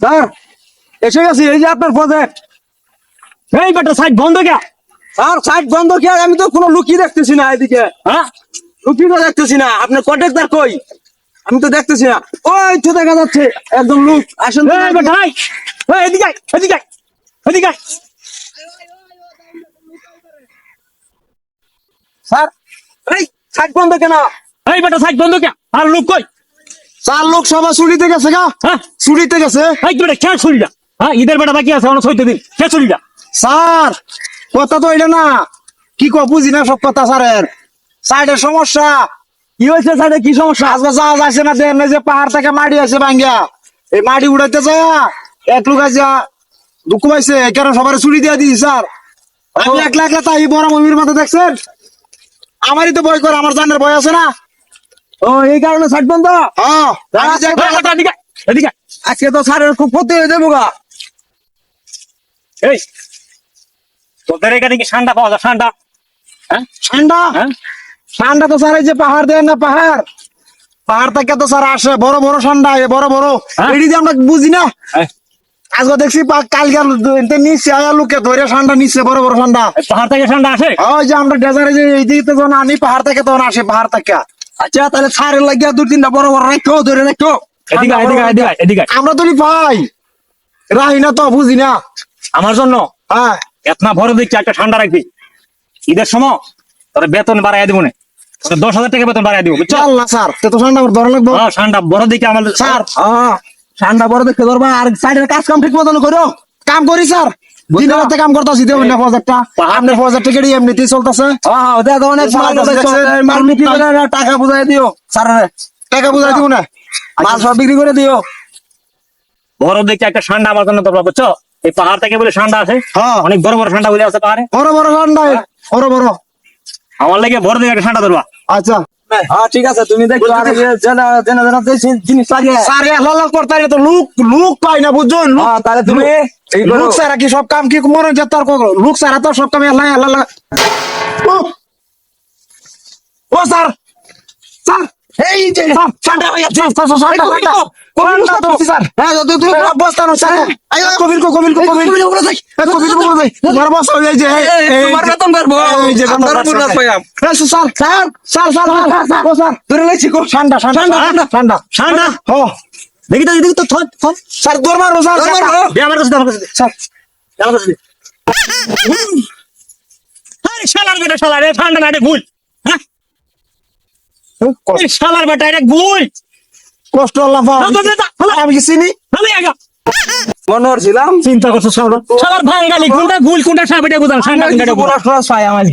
Sir এসে গেছি এই যে আপনার প্রজেক্ট এই বেটা সাইড বন্ধ কে? স্যার সাইড বন্ধ কি? আমি তো কোনো লুকি দেখতেছি না এদিকে। হ্যাঁ? লুকি তো দেখতেছি না। আপনার কন্ট্রাক্টর কই? আমি তো দেখতেছি না। ওই তো দেখা যাচ্ছে একদম লুক আসেন। এই বেটা এই এই এদিকে এদিকে স্যার এই সাইড বন্ধ কেন? এই বেটা সাইড বন্ধ কে? আর লুক কই? স্যার লোক সবাই চুরিতে গেছে গা। হ্যাঁ। চুরিতে গেছে। এই কে চুরিটা হ্যাঁ ঈদের বেটা বাকি আছে অনেক দিন। কে চুরিটা স্যার কথা তো এটা না। কি কো বুঝি না সব কথা স্যারের। সাইডের সমস্যা। কি হয়েছে সাইডে কি সমস্যা? আজকে যাওয়া যাচ্ছে না দেন যে পাহাড় থেকে মাটি আছে ভাঙ্গিয়া। এই মাটি উড়াইতে যায় এক লোক আছে দুঃখ পাইছে কারণে সবার চুরি দিয়ে দিয়েছি স্যার। আপনি একলা একলা তাই বড় মমির মতো দেখছেন? আমারই তো ভয় করে আমার জানের ভয় আছে না। ও এই কারণে বন্ধ? হ্যাঁ। আজকে তো খুব ক্ষতি হয়ে যাব গা। এই তোদের এখানে কি ঠান্ডা পাওয়া যায়? ঠান্ডা হ্যাঁ? ঠান্ডা হ্যাঁ? ঠান্ডা তো স্যার এই যে পাহাড় দেন না পাহাড়। পাহাড় থেকে তো স্যার আসে বড় বড় ঠান্ডা এ বড় বড়। হ্যাঁ? এটি দিয়ে আমরা বুঝি না। আজকে দেখছি কালকে নিচ্ছে আয়া লোকে ধরে ঠান্ডা নিচ্ছে বড় বড় ঠান্ডা পাহাড় থেকে ঠান্ডা আসে? ওই যে আমরা ডেজারে যে এই দিকে তো যখন আনি পাহাড় থেকে তখন আসে পাহাড় থেকে। আচ্ছা তাহলে সারের লাগিয়া দু তিনটা বড় বড় রাখো ধরে রাখো এদিকে এদিকে এদিকে এদিকে আমরা তো পাই রাহি না তো বুঝি না। আমার জন্য? হ্যাঁ। এতনা বড় দেখছি একটা ঠান্ডা রাখবি। ঈদের সময় তোর বেতন বাড়াই দিব না। দশ হাজার টাকা বেতন বাড়াই দিব না স্যার। তো ঠান্ডা আমার ধরা লাগবো। হ্যাঁ, ঠান্ডা বড় দিকে আমার স্যার হ্যাঁ, ঠান্ডা বড় দেখতে ধরবা আর সাইডের কাজ কাম ঠিক মতন করো। কাম করি স্যার। দিন রাতে কাম করতেছি দেবো না প্রজেক্টটা আপনার প্রজেক্টটা কেটে এমনিতেই চলতেছে। অনেক মাল বুঝাইছে, মাল বিক্রি করে না, টাকা বুঝাই দিও টাকা বুঝাই দিব না। মাল সব বিক্রি করে দিও। বড় একটা ঠান্ডা আমার জন্য তোমরা বুঝছ? এই পাহাড় থেকে বলে ঠান্ডা আছে। হ্যাঁ। অনেক বড় বড় ঠান্ডা বলে আছে পাহাড়ে। বড় বড় ঠান্ডা বড় বড়। আমার লাগে বড় দিকে একটা ঠান্ডা ধরবা। আচ্ছা। হ্যাঁ ঠিক আছে তুমি দেখো আর জেনা জেনা জেনা জিনিস লাগে স্যার লাল করতে তো লুক লুক পাই না বুঝছ তাহলে তুমি লুক সারা কি সব কাম কি মনে হচ্ছে তার লুক সারা তো সব কাম এলা এলা ও ও স্যার স্যার এই যে ঠান্ডা হয়ে যাচ্ছে হ্যাঁ কবির কবির কবির কবির কবির উপরে যাই তোমার বস হয়ে যায় তোমার বেতন পারব এই যে আমরা bonus পাইয়াম। Sir sir sir sir sir sir ও স্যার। ধরে লাইছি কো ঠান্ডা ঠান্ডা ঠান্ডা ঠান্ডা। ঠান্ডা ও দেখি তো দেখি তো থন থন স্যার দৌড় মারবো স্যার দে আমার কাছে আমার কাছে। স্যার। দে, আমার কাছে আরে শালার বেটা শালার এ ঠান্ডা না এটা ভুল। হ্যাঁ? শালার বেটা এটা ভুল। কষ্ট আল্লাহ দা, আমি চিনি? আমি আগা মনে হচ্ছিলাম চিন্তা করছ শালার শালার ভাঙ্গালি কোনটা ভুল কোনটা কোনটা এটা বুঝান পাই আমার